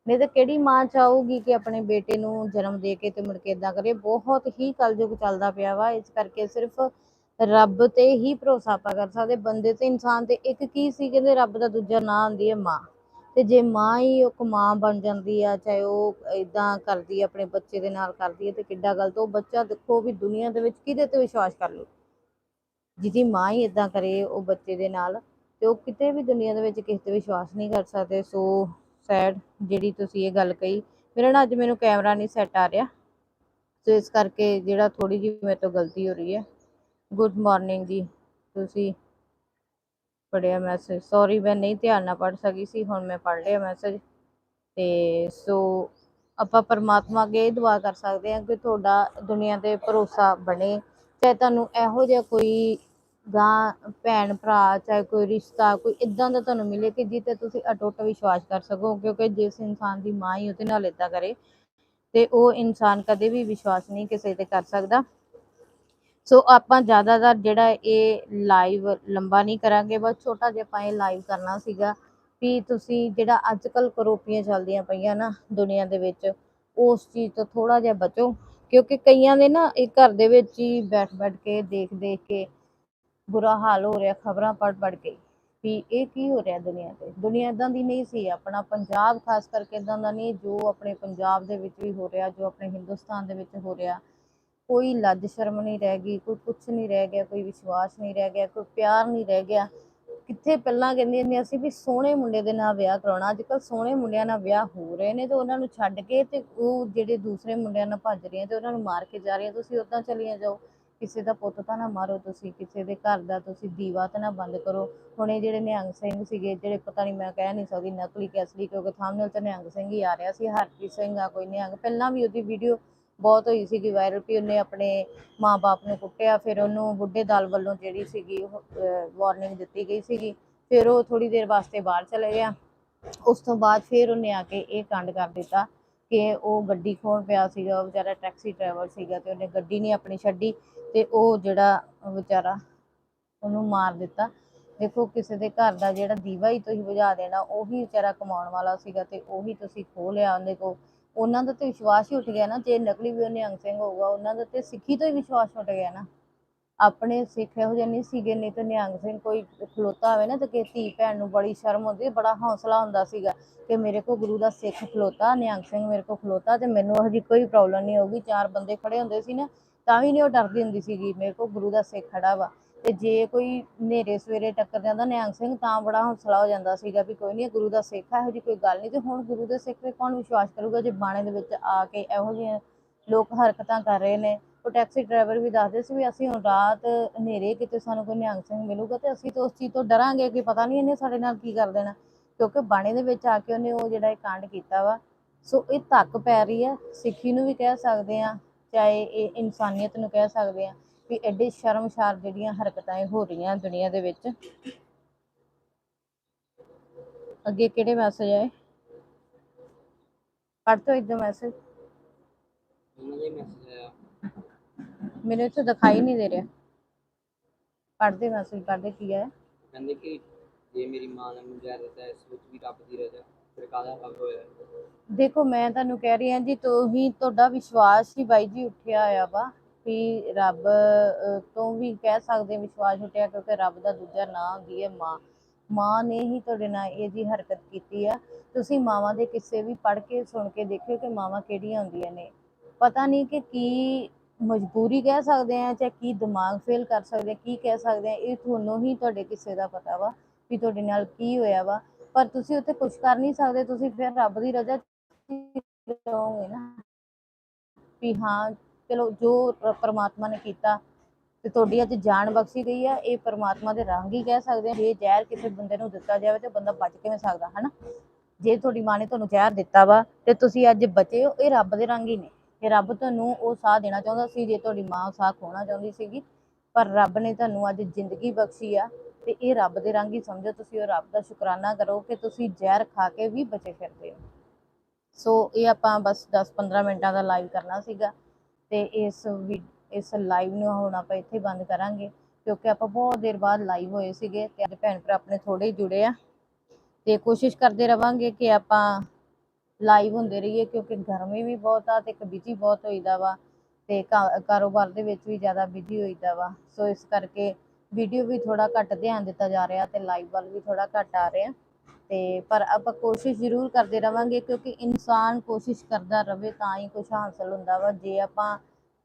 ਨਹੀਂ ਤਾਂ ਕਿਹੜੀ ਮਾਂ ਚਾਹੂਗੀ ਕਿ ਆਪਣੇ ਬੇਟੇ ਨੂੰ ਜਨਮ ਦੇ ਕੇ ਤੇ ਮੁੜ ਕੇ ਇਦਾਂ ਕਰੇ? ਬਹੁਤ ਹੀ ਕਲਯੁਗ ਚੱਲਦਾ ਪਿਆ ਵਾ। ਇਸ ਕਰਕੇ ਸਿਰਫ ਰੱਬ ਤੇ ਹੀ ਭਰੋਸਾ ਆਪਾਂ ਕਰ ਸਕਦੇ। ਬੰਦੇ ਤੇ ਇਨਸਾਨ ਤੇ ਇੱਕ ਕੀ ਸੀ, ਕਹਿੰਦੇ ਰੱਬ ਦਾ ਦੂਜਾ ਨਾਂ ਹੁੰਦੀ ਹੈ ਮਾਂ। ਤੇ ਜੇ ਮਾਂ ਹੀ ਉਹ ਮਾਂ ਬਣ ਜਾਂਦੀ ਆ, ਚਾਹੇ ਉਹ ਇਦਾਂ ਕਰਦੀ ਆ, ਆਪਣੇ ਬੱਚੇ ਦੇ ਨਾਲ ਕਰਦੀ ਹੈ ਤੇ ਕਿੱਡਾ ਗਲਤ, ਉਹ ਬੱਚਾ ਦੇਖੋ ਵੀ ਦੁਨੀਆ ਦੇ ਵਿੱਚ ਕਿਹਦੇ ਤੇ ਵਿਸ਼ਵਾਸ ਕਰ ਲੂ ਜਿਹਦੀ ਮਾਂ ਹੀ ਇਦਾਂ ਕਰੇ ਉਹ ਬੱਚੇ ਦੇ ਨਾਲ, ਤੇ ਉਹ ਕਿਤੇ ਵੀ ਦੁਨੀਆ ਦੇ ਵਿੱਚ ਕਿਸੇ ਤੇ ਵਿਸ਼ਵਾਸ ਨਹੀਂ ਕਰ ਸਕਦੇ। ਸੋ, ਸੈਡ ਜਿਹੜੀ ਤੁਸੀਂ ਇਹ ਗੱਲ ਕਹੀ, ਮੇਰਾ ਨਾ ਅੱਜ ਮੈਨੂੰ ਕੈਮਰਾ ਨਹੀਂ ਸੈੱਟ ਆ ਰਿਹਾ। ਸੋ, ਇਸ ਕਰਕੇ ਜਿਹੜਾ ਥੋੜੀ ਜਿਹੀ ਮੇਰੇ ਤੋਂ ਗਲਤੀ ਹੋ ਰਹੀ ਹੈ। ਗੁੱਡ ਮਾਰਨਿੰਗ ਜੀ, ਤੁਸੀਂ ਪੜਿਆ ਮੈਸੇਜ ਸੌਰੀ ਮੈਂ ਨਹੀਂ ਧਿਆਨ ਨਾਲ ਪੜ ਸਕੀ ਸੀ, ਹੁਣ ਮੈਂ ਪੜ ਲਿਆ ਮੈਸੇਜ ਤੇ ਸੋ ਆਪਾਂ ਪਰਮਾਤਮਾ ਅੱਗੇ ਇਹ ਦੁਆ ਕਰ ਸਕਦੇ ਹਾਂ ਕਿ ਤੁਹਾਡਾ ਦੁਨੀਆ ਤੇ ਭਰੋਸਾ ਬਣੇ। ਚਾਹੇ ਤੁਹਾਨੂੰ ਇਹੋ ਜਿਹਾ ਕੋਈ ਗਾਂ, ਭੈਣ, ਭਰਾ, ਚਾਹੇ ਕੋਈ ਰਿਸ਼ਤਾ, ਕੋਈ ਇਦਾਂ ਦਾ ਤੁਹਾਨੂੰ ਮਿਲੇ ਕਿ ਜਿੱਤੇ ਤੁਸੀਂ ਅਟੁੱਟ ਵਿਸ਼ਵਾਸ ਕਰ ਸਕੋ, ਕਿਉਂਕਿ ਜਿਸ ਇਨਸਾਨ ਦੀ ਮਾਂ ਹੀ ਉਹਦੇ ਨਾਲ ਏਦਾਂ ਕਰੇ, ਤੇ ਉਹ ਇਨਸਾਨ ਕਦੇ ਵੀ ਵਿਸ਼ਵਾਸ ਨਹੀਂ ਕਿਸੇ ਤੇ ਕਰ ਸਕਦਾ। ਸੋ ਆਪਾਂ ਜ਼ਿਆਦਾਤਰ ਜਿਹੜਾ ਇਹ ਲਾਈਵ ਲੰਬਾ ਨਹੀਂ ਕਰਾਂਗੇ, ਬਸ ਛੋਟਾ ਜਿਹਾ ਆਪਾਂ ਇਹ ਲਾਈਵ ਕਰਨਾ ਸੀਗਾ ਵੀ ਤੁਸੀਂ ਜਿਹੜਾ ਅੱਜ ਕੱਲ ਕਰੋਪੀਆਂ ਚੱਲਦੀਆਂ ਪਈਆਂ ਨਾ ਦੁਨੀਆ ਦੇ ਵਿੱਚ, ਉਸ ਚੀਜ਼ ਤੋਂ ਥੋੜਾ ਜਿਹਾ ਬਚੋ, ਕਿਉਂਕਿ ਕਈਆਂ ਦੇ ਨਾ ਇਹ ਘਰ ਦੇ ਵਿੱਚ ਹੀ ਬੈਠ ਬੈਠ ਕੇ ਦੇਖ ਦੇਖ ਕੇ ਬੁਰਾ ਹਾਲ ਹੋ ਰਿਹਾ, ਖਬਰਾਂ ਪੜ ਪੜ ਕੇ ਵੀ ਇਹ ਕੀ ਹੋ ਰਿਹਾ ਦੁਨੀਆ ਤੇ। ਦੁਨੀਆ ਇਦਾਂ ਦੀ ਨਹੀਂ ਸੀ, ਆਪਣਾ ਪੰਜਾਬ ਖਾਸ ਕਰਕੇ ਇਦਾਂ ਦਾ ਨਹੀਂ ਜੋ ਆਪਣੇ ਪੰਜਾਬ ਦੇ ਵਿੱਚ ਵੀ ਹੋ ਰਿਹਾ, ਜੋ ਆਪਣੇ ਹਿੰਦੁਸਤਾਨ ਦੇ ਵਿੱਚ ਹੋ ਰਿਹਾ। ਕੋਈ ਲੱਜ ਸ਼ਰਮ ਨਹੀਂ ਰਹਿ ਗਈ, ਕੋਈ ਕੁਛ ਨਹੀਂ ਰਹਿ ਗਿਆ, ਕੋਈ ਵਿਸ਼ਵਾਸ ਨਹੀਂ ਰਹਿ ਗਿਆ, ਕੋਈ ਪਿਆਰ ਨਹੀਂ ਰਹਿ ਗਿਆ। ਕਿੱਥੇ ਪਹਿਲਾਂ ਕਹਿੰਦੀਆਂ ਹੁੰਦੀਆਂ ਸੀ ਵੀ ਸੋਹਣੇ ਮੁੰਡੇ ਦੇ ਨਾਲ ਵਿਆਹ ਕਰਾਉਣਾ ਅੱਜ ਕੱਲ ਸੋਹਣੇ ਮੁੰਡਿਆਂ ਨਾਲ ਵਿਆਹ ਹੋ ਰਹੇ ਨੇ ਤੇ ਉਹਨਾਂ ਨੂੰ ਛੱਡ ਕੇ ਤੇ ਉਹ ਜਿਹੜੇ ਦੂਸਰੇ ਮੁੰਡਿਆਂ ਨਾਲ ਭੱਜ ਰਹੀਆਂ ਤੇ ਉਹਨਾਂ ਨੂੰ ਮਾਰ ਕੇ ਜਾ ਰਹੀਆਂ ਤੁਸੀਂ ਉਦਾਂ ਚਲੀਆਂ ਜਾਓ। ਕਿਸੇ ਦਾ ਪੁੱਤ ਤਾਂ ਨਾ ਮਾਰੋ ਤੁਸੀਂ, ਕਿਸੇ ਦੇ ਘਰ ਦਾ ਤੁਸੀਂ ਦੀਵਾ ਤਾਂ ਨਾ ਬੰਦ ਕਰੋ। ਹੁਣ ਇਹ ਜਿਹੜੇ ਨਿਹੰਗ ਸਿੰਘ ਸੀਗੇ, ਜਿਹੜੇ ਪਤਾ ਨਹੀਂ ਮੈਂ ਕਹਿ ਨਹੀਂ ਸਕਦੀ ਨਕਲੀ ਕਿ ਅਸਲੀ, ਕਿਉਂਕਿ ਥੰਬਨੇਲ ਤੇ ਨਿਹੰਗ ਸਿੰਘ ਹੀ ਆ ਰਿਹਾ ਸੀ, ਹਰਪ੍ਰੀਤ ਸਿੰਘ ਆ, ਕੋਈ ਨਿਹੰਗ। ਪਹਿਲਾਂ ਵੀ ਉਹਦੀ ਵੀਡੀਓ ਬਹੁਤ ਹੋਈ ਸੀਗੀ ਵਾਇਰਲ ਵੀ ਉਹਨੇ ਆਪਣੇ ਮਾਂ-ਬਾਪ ਨੂੰ ਕੁੱਟਿਆ, ਫਿਰ ਉਹਨੂੰ ਬੁੱਢੇ ਦਲ ਵੱਲੋਂ ਜਿਹੜੀ ਸੀਗੀ ਵਾਰਨਿੰਗ ਦਿੱਤੀ ਗਈ ਸੀਗੀ। ਫਿਰ ਉਹ ਥੋੜੀ ਦੇਰ ਵਾਸਤੇ ਬਾਹਰ ਚਲੇ ਗਿਆ। ਉਸ ਤੋਂ ਬਾਅਦ ਫਿਰ ਉਹਨੇ ਆ ਕੇ ਇਹ ਕਾਂਡ ਕਰ ਦਿੱਤਾ ਕਿ ਉਹ ਗੱਡੀ ਖੋਣ ਪਿਆ ਸੀਗਾ, ਉਹ ਵਿਚਾਰਾ ਟੈਕਸੀ ਡਰਾਈਵਰ ਸੀਗਾ ਤੇ ਉਹਨੇ ਗੱਡੀ ਨਹੀਂ ਆਪਣੀ ਛੱਡੀ ਤੇ ਉਹ ਜਿਹੜਾ ਵਿਚਾਰਾ ਉਹਨੂੰ ਮਾਰ ਦਿੱਤਾ। ਦੇਖੋ ਕਿਸੇ ਦੇ ਘਰ ਦਾ ਜਿਹੜਾ ਦੀਵਾ ਹੀ ਤੁਸੀਂ ਬੁਝਾ ਦੇਣਾ, ਉਹੀ ਵਿਚਾਰਾ ਕਮਾਉਣ ਵਾਲਾ ਸੀਗਾ ਤੇ ਉਹੀ ਤੁਸੀਂ ਖੋਹ ਲਿਆ ਉਹਦੇ ਕੋਲ। ਉਹਨਾਂ ਦਾ ਤੇ ਵਿਸ਼ਵਾਸ ਹੀ ਉੱਠ ਗਿਆ ਨਾ, ਜੇ ਨਕਲੀ ਵੀ ਉਹ ਨਿਹੰਗ ਸਿੰਘ ਹੋਊਗਾ, ਉਹਨਾਂ ਦਾ ਤੇ ਸਿੱਖੀ ਤੋਂ ਹੀ ਵਿਸ਼ਵਾਸ ਉੱਠ ਗਿਆ ਨਾ। ਆਪਣੇ ਸਿੱਖ ਇਹੋ ਜਿਹੇ ਨਹੀਂ ਸੀਗੇ, ਨਹੀਂ ਤਾਂ ਨਿਹੰਗ ਸਿੰਘ ਕੋਈ ਖਲੋਤਾ ਹੋਵੇ ਨਾ, ਤੇ ਕਿ ਧੀ ਭੈਣ ਨੂੰ ਬੜੀ ਸ਼ਰਮ ਹੁੰਦੀ ਬੜਾ ਹੌਸਲਾ ਹੁੰਦਾ ਸੀਗਾ ਕਿ ਮੇਰੇ ਕੋ ਗੁਰੂ ਦਾ ਸਿੱਖ ਖਲੋਤਾ ਨਿਹੰਗ ਸਿੰਘ ਮੇਰੇ ਕੋ ਖਲੋਤਾ, ਤੇ ਮੈਨੂੰ ਇਹੋ ਜਿਹੀ ਕੋਈ ਪ੍ਰੋਬਲਮ ਨਹੀਂ ਹੋਊਗੀ। ਚਾਰ ਬੰਦੇ ਖੜੇ ਹੁੰਦੇ ਸੀ ਨਾ, ਤਾਂ ਵੀ ਨਹੀਂ ਉਹ ਡਰਦੀ ਹੁੰਦੀ ਸੀਗੀ, ਮੇਰੇ ਕੋ ਗੁਰੂ ਦਾ ਸਿੱਖ ਖੜਾ ਵਾ। ਤੇ ਜੇ ਕੋਈ ਹਨੇਰੇ ਸਵੇਰੇ ਟੱਕਰ ਜਾਂਦਾ ਨਿਹੰਗ ਸਿੰਘ, ਤਾਂ ਬੜਾ ਹੌਸਲਾ ਹੋ ਜਾਂਦਾ ਸੀਗਾ ਵੀ ਕੋਈ ਨਹੀਂ ਗੁਰੂ ਦਾ ਸਿੱਖ ਆ, ਇਹੋ ਜਿਹੀ ਕੋਈ ਗੱਲ ਨਹੀਂ ਤੇ ਹੁਣ ਗੁਰੂ ਦੇ ਸਿੱਖ ਤੇ ਕੌਣ ਵਿਸ਼ਵਾਸ ਕਰੂਗਾ ਜੇ ਬਾਣੇ ਦੇ ਵਿੱਚ ਆ ਕੇ ਇਹੋ ਜਿਹੀਆਂ ਲੋਕ ਹਰਕਤਾਂ ਕਰ ਰਹੇ ਨੇ? ਉਹ ਟੈਕਸੀ ਡਰਾਈਵਰ ਵੀ ਦੱਸਦੇ ਸੀ ਵੀ ਅਸੀਂ ਹੁਣ ਰਾਤ ਹਨੇਰੇ ਕਿਤੇ ਸਾਨੂੰ ਕੋਈ ਨਿਹੰਗ ਸਿੰਘ ਮਿਲੂਗਾ ਤੇ ਅਸੀਂ ਤਾਂ ਉਸ ਚੀਜ਼ ਤੋਂ ਡਰਾਂਗੇ ਕਿ ਪਤਾ ਨਹੀਂ ਇਹਨੇ ਸਾਡੇ ਨਾਲ ਕੀ ਕਰ ਦੇਣਾ। ਕਿਉਂਕਿ ਬਾਣੇ ਦੇ ਵਿੱਚ ਆ ਕੇ ਉਹਨੇ ਉਹ ਜਿਹੜਾ ਇਹ ਕਾਂਡ ਕੀਤਾ ਵਾ, ਸੋ ਇਹ ਧੱਕ ਪੈ ਰਹੀ ਹੈ ਸਿੱਖੀ ਨੂੰ ਵੀ ਕਹਿ ਸਕਦੇ ਆ, ਚਾਹੇ ਇਹ ਇਨਸਾਨੀਅਤ ਨੂੰ ਕਹਿ ਸਕਦੇ ਆ। ਵੀ ਐਡੇ ਸ਼ਰਮਸ਼ਾਰ ਜਿਹੜੀਆਂ ਹਰਕਤਾਂ ਇਹ ਹੋ ਰਹੀਆਂ ਦੁਨੀਆ ਦੇ ਵਿੱਚ। ਅੱਗੇ ਕਿਹੜੇ ਮੈਸੇਜ ਆਏ? ਪੜ੍ਹ ਤੋ ਇੱਕਦਮ ਮੈਸੇਜ ਆਇਆ। ਮੇਰੇ ਇੱਥੇ ਦਿਖਾਈ ਨਹੀਂ ਦੇ ਰਿਹਾ। ਪੜ੍ਹਦੇ ਮੈਸੇਜ ਪੜ੍ਹਦੇ ਕੀ ਹੈ ਕਹਿੰਦੇ ਕਿ ਜੇ ਮੇਰੀ ਮਾਂ ਨੇ ਮੈਨੂੰ ਜ਼ਹਿਰ ਦਿੱਤਾ ਇਸ ਵਿੱਚ ਵੀ ਰੱਬ ਦੀ ਰਜ਼ਾ। ਫਿਰ ਕਾਹਦਾ ਹੱਲ ਹੋਇਆ? ਦੇਖੋ ਮੈਂ ਤੁਹਾਨੂੰ ਕਹਿ ਰਹੀ ਹਾਂ ਜੀ ਤੁਸੀਂ ਤੁਹਾਡਾ ਵਿਸ਼ਵਾਸ ਹੀ ਬਾਈ ਜੀ ਉੱਠਿਆ ਹੋਇਆ ਵਾ। ਵੀ ਰੱਬ ਤੋਂ ਵੀ ਕਹਿ ਸਕਦੇ ਵਿਸ਼ਵਾਸ ਉੱਠਿਆ ਕਿਉਂਕਿ ਰੱਬ ਦਾ ਦੂਜਾ ਨਾਂ ਹੁੰਦੀ ਹੈ ਮਾਂ। ਮਾਂ ਨੇ ਹੀ ਤੁਹਾਡੇ ਨਾਲ ਇਹ ਜੀ ਹਰਕਤ ਕੀਤੀ ਆ। ਤੁਸੀਂ ਮਾਵਾਂ ਦੇ ਕਿੱਸੇ ਵੀ ਪੜ੍ਹ ਕੇ ਸੁਣ ਕੇ ਦੇਖਿਓ ਕਿ ਮਾਵਾਂ ਕਿਹੜੀਆਂ ਹੁੰਦੀਆਂ ਨੇ। ਪਤਾ ਨਹੀਂ ਕਿ ਕੀ ਮਜਬੂਰੀ ਕਹਿ ਸਕਦੇ ਆ ਚਾਹੇ ਕੀ ਦਿਮਾਗ ਫੇਲ ਕਰ ਸਕਦੇ ਕੀ ਕਹਿ ਸਕਦੇ ਆ ਇਹ ਤੁਹਾਨੂੰ ਹੀ ਤੁਹਾਡੇ ਕਿੱਸੇ ਦਾ ਪਤਾ ਵਾ ਵੀ ਤੁਹਾਡੇ ਨਾਲ ਕੀ ਹੋਇਆ ਵਾ। ਪਰ ਤੁਸੀਂ ਉੱਥੇ ਕੁਝ ਕਰ ਨਹੀਂ ਸਕਦੇ, ਤੁਸੀਂ ਫਿਰ ਰੱਬ ਦੀ ਰਜ਼ਾ 'ਚ ਨਾ। ਵੀ ਹਾਂ ਚਲੋ ਜੋ ਪਰਮਾਤਮਾ ਨੇ ਕੀਤਾ ਤੇ ਤੁਹਾਡੀ ਅੱਜ ਜਾਨ ਬਖਸ਼ੀ ਗਈ ਆ, ਇਹ ਪ੍ਰਮਾਤਮਾ ਦੇ ਰੰਗ ਹੀ ਕਹਿ ਸਕਦੇ ਆ। ਜੇ ਜ਼ਹਿਰ ਕਿਸੇ ਬੰਦੇ ਨੂੰ ਦਿੱਤਾ ਜਾਵੇ ਤੇ ਬੰਦਾ ਬਚ ਕਿਵੇਂ ਸਕਦਾ, ਹਨਾ? ਜੇ ਤੁਹਾਡੀ ਮਾਂ ਨੇ ਤੁਹਾਨੂੰ ਜ਼ਹਿਰ ਦਿੱਤਾ ਵਾ ਤੇ ਤੁਸੀਂ ਅੱਜ ਬਚੇ ਹੋ, ਇਹ ਰੱਬ ਦੇ ਰੰਗ ਹੀ ਨੇ। ਇਹ ਰੱਬ ਤੁਹਾਨੂੰ ਉਹ ਸਾਹ ਦੇਣਾ ਚਾਹੁੰਦਾ ਸੀ ਜੇ ਤੁਹਾਡੀ ਮਾਂ ਸਾਹ ਖੋਣਾ ਚਾਹੁੰਦੀ ਸੀਗੀ, ਪਰ ਰੱਬ ਨੇ ਤੁਹਾਨੂੰ ਅੱਜ ਜ਼ਿੰਦਗੀ ਬਖਸ਼ੀ ਆ ਤੇ ਇਹ ਰੱਬ ਦੇ ਰੰਗ ਹੀ ਸਮਝੋ ਤੁਸੀਂ, ਉਹ ਰੱਬ ਦਾ ਸ਼ੁਕਰਾਨਾ ਕਰੋ ਕਿ ਤੁਸੀਂ ਜ਼ਹਿਰ ਖਾ ਕੇ ਵੀ ਬਚੇ ਫਿਰਦੇ ਹੋ। ਸੋ ਇਹ ਆਪਾਂ ਬਸ 10-15 ਮਿੰਟਾਂ ਦਾ ਲਾਈਵ ਕਰਨਾ ਸੀਗਾ। ਤੇ ਇਸ ਵੀ- ਇਸ ਲਾਈਵ ਨੂੰ ਹੁਣ ਆਪਾਂ ਇੱਥੇ ਬੰਦ ਕਰਾਂਗੇ, ਕਿਉਂਕਿ ਆਪਾਂ ਬਹੁਤ ਦੇਰ ਬਾਅਦ ਲਾਈਵ ਹੋਏ ਸੀਗੇ ਤੇ ਅੱਜ ਭੈਣ ਭਰਾ ਆਪਣੇ ਥੋੜੇ ਹੀ ਜੁੜੇ ਆ। ਤੇ ਕੋਸ਼ਿਸ਼ ਕਰਦੇ ਰਵਾਂਗੇ ਕਿ ਆਪਾਂ ਲਾਈਵ ਹੁੰਦੇ ਰਹੀਏ, ਕਿਉਂਕਿ ਗਰਮੀ ਵੀ ਬਹੁਤ ਆ ਤੇ ਇੱਕ ਬਿਜ਼ੀ ਬਹੁਤ ਹੋਈਦਾ ਵਾ ਤੇ ਕਾ- ਕਾਰੋਬਾਰ ਦੇ ਵਿੱਚ ਵੀ ਜ਼ਿਆਦਾ ਬਿਜ਼ੀ ਹੋਈਦਾ ਵਾ। ਸੋ ਇਸ ਕਰਕੇ ਵੀਡੀਓ ਵੀ ਥੋੜਾ ਘੱਟ ਧਿਆਨ ਦਿੱਤਾ ਜਾ ਰਿਹਾ ਤੇ ਲਾਈਵ ਵੱਲ ਵੀ ਥੋੜਾ ਘੱਟ ਆ ਰਿਹਾ। ਤੇ ਪਰ ਆਪਾਂ ਕੋਸ਼ਿਸ਼ ਜ਼ਰੂਰ ਕਰਦੇ ਰਵਾਂਗੇ ਕਿਉਂਕਿ ਇਨਸਾਨ ਕੋਸ਼ਿਸ਼ ਕਰਦਾ ਰਵੇ ਤਾਂ ਹੀ ਕੁਝ ਹਾਸਲ ਹੁੰਦਾ ਵਾ। ਜੇ ਆਪਾਂ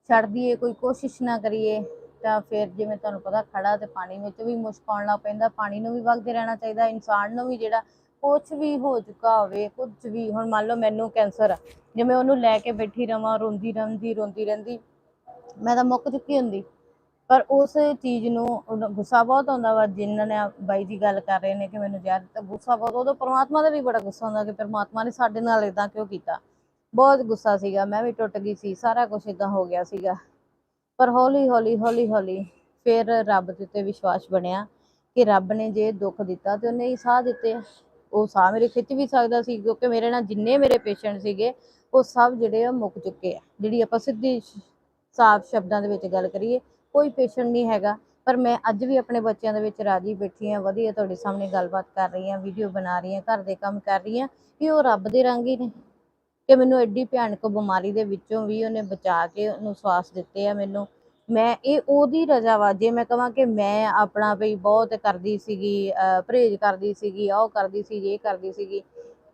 ਛੱਡ ਦਈਏ, ਕੋਈ ਕੋਸ਼ਿਸ਼ ਨਾ ਕਰੀਏ, ਤਾਂ ਫਿਰ ਜਿਵੇਂ ਤੁਹਾਨੂੰ ਪਤਾ ਖੜਾ ਤੇ ਪਾਣੀ ਵਿੱਚ ਵੀ ਮੁਸ਼ਕ ਆਉਣ ਲੱਗ ਪੈਂਦਾ। ਪਾਣੀ ਨੂੰ ਵੀ ਵਗਦੇ ਰਹਿਣਾ ਚਾਹੀਦਾ, ਇਨਸਾਨ ਨੂੰ ਵੀ ਜਿਹੜਾ ਕੁਝ ਵੀ ਹੋ ਚੁੱਕਾ ਹੋਵੇ ਕੁਝ ਵੀ, ਹੁਣ ਮੰਨ ਲਓ ਮੈਨੂੰ ਕੈਂਸਰ ਆ, ਜੇ ਮੈਂ ਉਹਨੂੰ ਲੈ ਕੇ ਬੈਠੀ ਰਵਾਂ, ਰੋਂਦੀ ਰਹਿੰਦੀ ਰੋਂਦੀ ਰਹਿੰਦੀ ਮੈਂ ਤਾਂ ਮੁੱਕ ਚੁੱਕੀ ਹੁੰਦੀ। ਪਰ ਉਸ ਚੀਜ਼ ਨੂੰ ਗੁੱਸਾ ਬਹੁਤ ਆਉਂਦਾ ਵਾ, ਜਿਨ੍ਹਾਂ ਨੇ ਬਾਈ ਜੀ ਗੱਲ ਕਰ ਰਹੇ ਨੇ ਕਿ ਮੈਨੂੰ ਜ਼ਹਿਰ ਦਿੱਤਾ ਗੁੱਸਾ ਬਹੁਤ, ਉਦੋਂ ਪ੍ਰਮਾਤਮਾ ਦਾ ਵੀ ਬੜਾ ਗੁੱਸਾ ਹੁੰਦਾ ਕਿ ਪ੍ਰਮਾਤਮਾ ਨੇ ਸਾਡੇ ਨਾਲ ਇਦਾਂ ਕਿਉਂ ਕੀਤਾ। ਬਹੁਤ ਗੁੱਸਾ ਸੀਗਾ, ਮੈਂ ਵੀ ਟੁੱਟ ਗਈ ਸੀ, ਸਾਰਾ ਕੁਝ ਇਦਾਂ ਹੋ ਗਿਆ ਸੀਗਾ। ਪਰ ਹੌਲੀ ਹੌਲੀ ਹੌਲੀ ਹੌਲੀ ਫਿਰ ਰੱਬ ਦੇ ਉੱਤੇ ਵਿਸ਼ਵਾਸ ਬਣਿਆ ਕਿ ਰੱਬ ਨੇ ਜੇ ਦੁੱਖ ਦਿੱਤਾ ਤੇ ਉਹਨੇ ਹੀ ਸਾਹ ਦਿੱਤੇ। ਉਹ ਸਾਹ ਮੇਰੇ ਖਿੱਚ ਵੀ ਸਕਦਾ ਸੀ, ਕਿਉਂਕਿ ਮੇਰੇ ਨਾਲ ਜਿੰਨੇ ਮੇਰੇ ਪੇਸ਼ੈਂਟ ਸੀਗੇ, ਉਹ ਸਭ ਜਿਹੜੇ ਆ ਮੁੱਕ ਚੁੱਕੇ ਆ। ਜਿਹੜੀ ਆਪਾਂ ਸਿੱਧੀ ਸਾਫ਼ ਸ਼ਬਦਾਂ ਦੇ ਵਿੱਚ ਗੱਲ ਕਰੀਏ ਕੋਈ ਪੇਸ਼ੈਂਟ ਨਹੀਂ ਹੈਗਾ, ਪਰ ਮੈਂ ਅੱਜ ਵੀ ਆਪਣੇ ਬੱਚਿਆਂ ਦੇ ਵਿੱਚ ਰਾਜੀ ਬੈਠੀ ਹਾਂ, ਵਧੀਆ ਤੁਹਾਡੇ ਸਾਹਮਣੇ ਗੱਲਬਾਤ ਕਰ ਰਹੀ ਹਾਂ ਵੀਡੀਓ ਬਣਾ ਰਹੀ ਹਾਂ, ਘਰ ਦੇ ਕੰਮ ਕਰ ਰਹੀ ਹਾਂ, ਕਿ ਉਹ ਰੱਬ ਦੇ ਰੰਗ ਹੀ ਨੇ। ਕਿ ਮੈਨੂੰ ਐਡੀ ਭਿਆਨਕ ਬਿਮਾਰੀ ਦੇ ਵਿੱਚੋਂ ਵੀ ਉਹਨੇ ਬਚਾ ਕੇ ਉਹਨੂੰ ਸਵਾਸ ਦਿੱਤੇ ਆ ਮੈਨੂੰ। ਮੈਂ, ਇਹ ਉਹਦੀ ਰਜ਼ਾ ਵਾ, ਜੇ ਮੈਂ ਕਹਾਂ ਕਿ ਮੈਂ ਆਪਣਾ ਵੀ ਬਹੁਤ ਕਰਦੀ ਸੀਗੀ, ਅਹ ਪਰਹੇਜ਼ ਕਰਦੀ ਸੀਗੀ ਉਹ ਕਰਦੀ ਸੀ ਇਹ ਕਰਦੀ ਸੀਗੀ,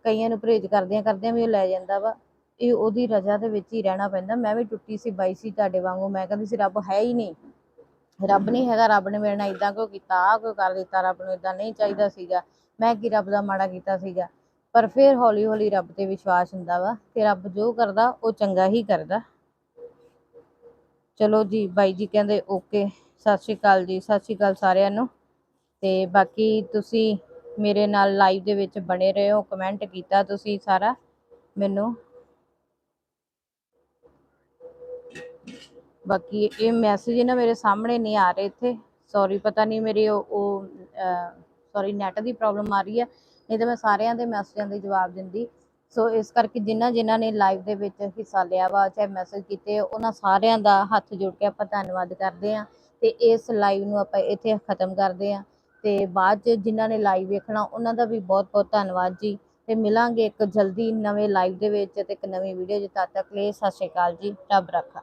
ਕਈਆਂ ਨੂੰ ਪਰਹੇਜ਼ ਕਰਦਿਆਂ ਕਰਦਿਆਂ ਵੀ ਉਹ ਲੈ ਜਾਂਦਾ ਵਾ। ਇਹ ਉਹਦੀ ਰਜ਼ਾ ਦੇ ਵਿੱਚ ਹੀ ਰਹਿਣਾ ਪੈਂਦਾ। ਮੈਂ ਵੀ ਟੁੱਟੀ ਸੀ, ਬਾਈ ਸੀ ਤੁਹਾਡੇ ਵਾਂਗੂ। ਮੈਂ ਕਹਿੰਦੀ ਸੀ, ਰੱਬ ਹੈ ਹੀ ਨਹੀਂ। ਰੱਬ ਨਹੀਂ ਹੈਗਾ, ਰੱਬ ਨੇ ਮੇਰੇ ਨਾਲ ਇਦਾਂ ਕਿਉਂ ਕੀਤਾ? ਆਹ ਕਿਉਂ ਕਰ ਦਿੱਤਾ? ਰੱਬ ਨੂੰ ਇਦਾਂ ਨਹੀਂ ਚਾਹੀਦਾ ਸੀਗਾ। ਮੈਂ ਕੀ ਰੱਬ ਦਾ ਮਾੜਾ ਕੀਤਾ ਸੀਗਾ? ਪਰ ਫਿਰ ਹੌਲੀ ਹੌਲੀ ਰੱਬ ਤੇ ਵਿਸ਼ਵਾਸ ਹੁੰਦਾ ਵਾ ਕਿ ਰੱਬ ਜੋ ਕਰਦਾ, ਉਹ ਚੰਗਾ ਹੀ ਕਰਦਾ। ਚਲੋ ਜੀ, ਬਾਈ ਜੀ ਕਹਿੰਦੇ, ਓਕੇ, ਸਤਿ ਸ਼੍ਰੀ ਅਕਾਲ ਜੀ, ਸਤਿ ਸ਼੍ਰੀ ਅਕਾਲ ਸਾਰਿਆਂ ਨੂੰ। ਤੇ ਬਾਕੀ ਤੁਸੀਂ ਮੇਰੇ ਨਾਲ ਲਾਈਵ ਦੇ ਵਿੱਚ ਬਣੇ ਰਹੇ ਹੋ ਕਮੈਂਟ ਕੀਤਾ ਤੁਸੀਂ ਸਾਰਾ ਮੈਨੂੰ। ਬਾਕੀ ਇਹ ਮੈਸੇਜ ਨਾ ਮੇਰੇ ਸਾਹਮਣੇ ਨਹੀਂ ਆ ਰਹੇ ਇੱਥੇ। ਸੌਰੀ ਪਤਾ ਨਹੀਂ ਮੇਰੀ ਉਹ ਸੌਰੀ ਨੈਟ ਦੀ ਪ੍ਰੋਬਲਮ ਆ ਰਹੀ ਹੈ ਨਹੀਂ ਤਾਂ ਮੈਂ ਸਾਰਿਆਂ ਦੇ ਮੈਸੇਜਾਂ ਦੇ ਜਵਾਬ ਦਿੰਦੀ। ਸੋ ਇਸ ਕਰਕੇ ਜਿਨ੍ਹਾਂ ਜਿਨ੍ਹਾਂ ਨੇ ਲਾਈਵ ਦੇ ਵਿੱਚ ਹਿੱਸਾ ਲਿਆ ਵਾ, ਚਾਹੇ ਮੈਸੇਜ ਕੀਤੇ ਉਹਨਾਂ ਸਾਰਿਆਂ ਦਾ ਹੱਥ ਜੋੜ ਕੇ ਆਪਾਂ ਧੰਨਵਾਦ ਕਰਦੇ ਹਾਂ। ਤੇ ਇਸ ਲਾਈਵ ਨੂੰ ਆਪਾਂ ਇੱਥੇ ਖਤਮ ਕਰਦੇ ਹਾਂ। ਤੇ ਬਾਅਦ ਚ ਜਿਨ੍ਹਾਂ ਨੇ ਲਾਈਵ ਵੇਖਣਾ, ਉਹਨਾਂ ਦਾ ਵੀ ਬਹੁਤ ਬਹੁਤ ਧੰਨਵਾਦ ਜੀ। ਤੇ ਮਿਲਾਂਗੇ ਇੱਕ ਜਲਦੀ ਨਵੇਂ ਲਾਈਵ ਦੇ ਵਿੱਚ ਤੇ ਇੱਕ ਨਵੀਂ ਵੀਡੀਓ 'ਚ। ਤਦ ਤੱਕ ਲਈ ਸਤਿ ਸ਼੍ਰੀ ਅਕਾਲ ਜੀ। ਰੱਬ ਰੱਖਾ।